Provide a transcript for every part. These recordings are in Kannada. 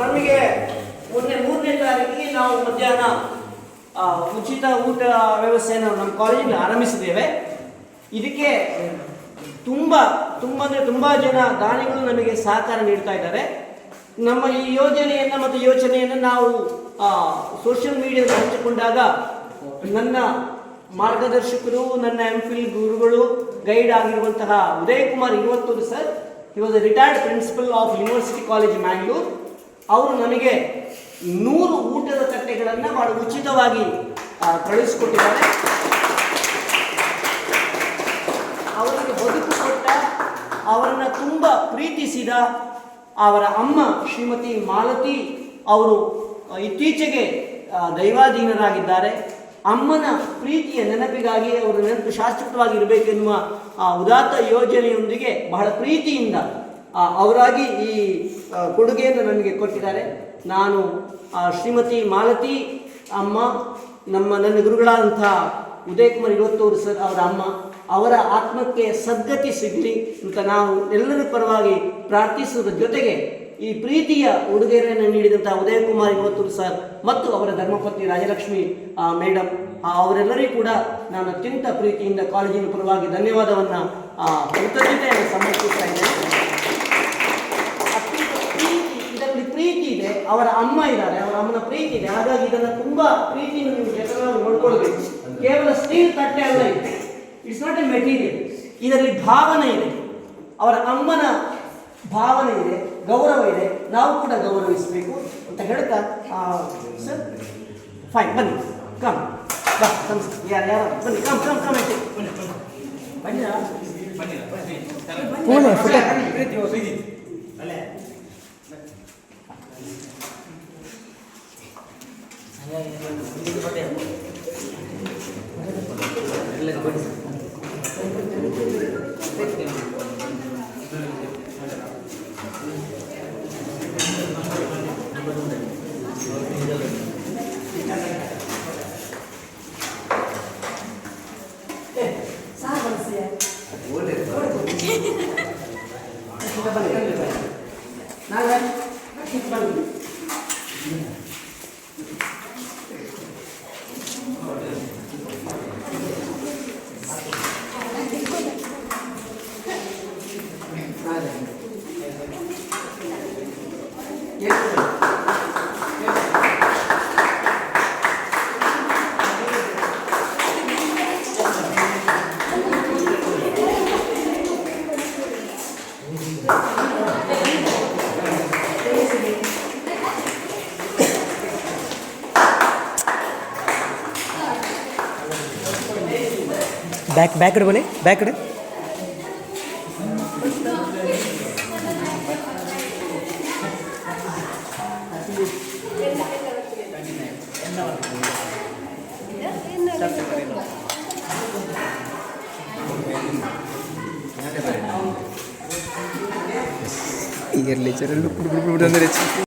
ನಮಗೆ ಮೊನ್ನೆ ಮೂರನೇ ತಾರೀಕಿಗೆ ನಾವು ಮಧ್ಯಾಹ್ನ ಉಚಿತ ಊಟ ವ್ಯವಸ್ಥೆಯನ್ನು ನಮ್ಮ ಕಾಲೇಜಿನಲ್ಲಿ ಆರಂಭಿಸಿದ್ದೇವೆ. ಇದಕ್ಕೆ ತುಂಬ ತುಂಬ ಅಂದರೆ ತುಂಬ ಜನ ದಾನಿಗಳು ನಮಗೆ ಸಹಕಾರ ನೀಡ್ತಾ ಇದ್ದಾರೆ. ನಮ್ಮ ಈ ಯೋಜನೆಯನ್ನು ಮತ್ತು ಯೋಚನೆಯನ್ನು ನಾವು ಸೋಷಿಯಲ್ ಮೀಡಿಯಾದಲ್ಲಿ ಹಂಚಿಕೊಂಡಾಗ ನನ್ನ ಮಾರ್ಗದರ್ಶಕರು, ನನ್ನ ಎಂ ಫಿಲ್ ಗುರುಗಳು ಗೈಡ್ ಆಗಿರುವಂತಹ Uday Kumar ಇವತ್ತೂರು sir he retired principal of university college Mangalore ಅವರು ನನಗೆ ನೂರು ಊಟದ ತಟ್ಟೆಗಳನ್ನು ಬಹಳ ಉಚಿತವಾಗಿ ಕಳುಹಿಸಿಕೊಟ್ಟಿದ್ದಾರೆ. ಅವರಿಗೆ ಬದುಕು ಕೊಟ್ಟ, ಅವರನ್ನು ತುಂಬ ಪ್ರೀತಿಸಿದ ಅವರ ಅಮ್ಮ ಶ್ರೀಮತಿ ಮಾಲತಿ ಅವರು ಇತ್ತೀಚೆಗೆ ದೈವಾಧೀನರಾಗಿದ್ದಾರೆ. ಅಮ್ಮನ ಪ್ರೀತಿಯ ನೆನಪಿಗಾಗಿ ಅವರ ನೆನಪು ಶಾಶ್ವತವಾಗಿ ಇರಬೇಕೆನ್ನುವ ಉದಾತ್ತ ಯೋಜನೆಯೊಂದಿಗೆ ಬಹಳ ಪ್ರೀತಿಯಿಂದ ಅವರಾಗಿ ಈ ಕೊಡುಗೆಯನ್ನು ನನಗೆ ಕೊಟ್ಟಿದ್ದಾರೆ. ನಾನು ಶ್ರೀಮತಿ ಮಾಲತಿ ಅಮ್ಮ, ನಮ್ಮ, ನನ್ನ ಗುರುಗಳಾದಂಥ ಉದಯ್ ಕುಮಾರ್ ಇವತ್ತೂರು ಸರ್ ಅವರ ಅಮ್ಮ, ಅವರ ಆತ್ಮಕ್ಕೆ ಸದ್ಗತಿ ಸಿಗಲಿ ಅಂತ ನಾವು ಎಲ್ಲರ ಪರವಾಗಿ ಪ್ರಾರ್ಥಿಸುವುದರ ಜೊತೆಗೆ ಈ ಪ್ರೀತಿಯ ಉಡುಗೊರೆಯನ್ನು ನೀಡಿದಂತಹ ಉದಯ ಕುಮಾರ್ ಇವತ್ತೂರು ಸರ್ ಮತ್ತು ಅವರ ಧರ್ಮಪತ್ನಿ ರಾಜಲಕ್ಷ್ಮಿ ಮೇಡಮ್ ಅವರೆಲ್ಲರಿಗೂ ಕೂಡ ನಾನು ಅತ್ಯಂತ ಪ್ರೀತಿಯಿಂದ ಕಾಲೇಜಿನ ಪರವಾಗಿ ಧನ್ಯವಾದವನ್ನು ಕೃತಜ್ಞತೆಯನ್ನು ಸಮರ್ಪಿಸ್ತಾ ಇದ್ದೇನೆ ಅತ್ಯಂತ ಪ್ರೀತಿ ಇದರಲ್ಲಿ ಪ್ರೀತಿ ಇದೆ ಅವರ ಅಮ್ಮ ಇದ್ದಾರೆ ಅವರ ಅಮ್ಮನ ಪ್ರೀತಿ ಇದೆ. ಹಾಗಾಗಿ ಇದನ್ನ ತುಂಬಾ ಪ್ರೀತಿಯಿಂದ ನೀವು ಜನರನ್ನು ನೋಡ್ಕೊಳ್ಬೇಕು. ಕೇವಲ ಸ್ಟೀಲ್ ತಟ್ಟೆ ಅಲ್ಲ ಇದೆ. ಇಟ್ಸ್ ನಾಟ್ ಎ ಮೆಟೀರಿಯಲ್ ಇದರಲ್ಲಿ ಭಾವನೆ ಇದೆ. ಅವರ ಅಮ್ಮನ ಭಾವನೆ ಇದೆ ಗೌರವ ಇದೆ. ನಾವು ಕೂಡ ಗೌರವಿಸಬೇಕು ಅಂತ ಹೇಳ್ತಾ ಸರ್ ಫೈನ್ ಬನ್ನಿ. ಕಮ್ ಬಾ ನಮಸ್ತೆ ಯಾರು ಯಾರು ಬನ್ನಿ ಕಮ್ ಕಮ್ ಕಮ್ ಬನ್ನಿ. ಬನ್ನಿ. ಬನ್ನಿ ಬನ್ನಿ. Photo trabalhando. ബാക്ക് ബാക്ക് ഇട് പോലെ ബാക്ക് ഇട്. ഇയർലി ചെറിയ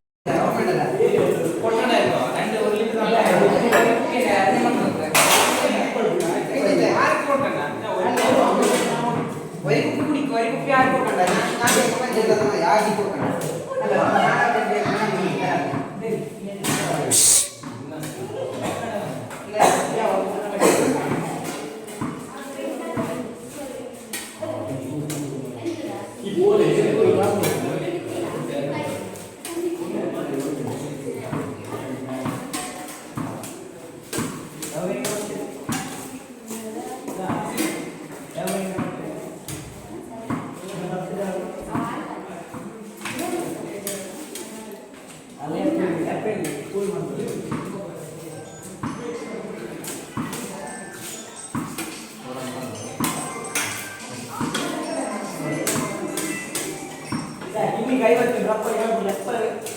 ಬನ್ನಿ ಬ್ಯಾಕ್ ಕಡೆ ಇಯರ್ಲಿ ಚರಲ್ಲು ಕುಡು 不要不要不要！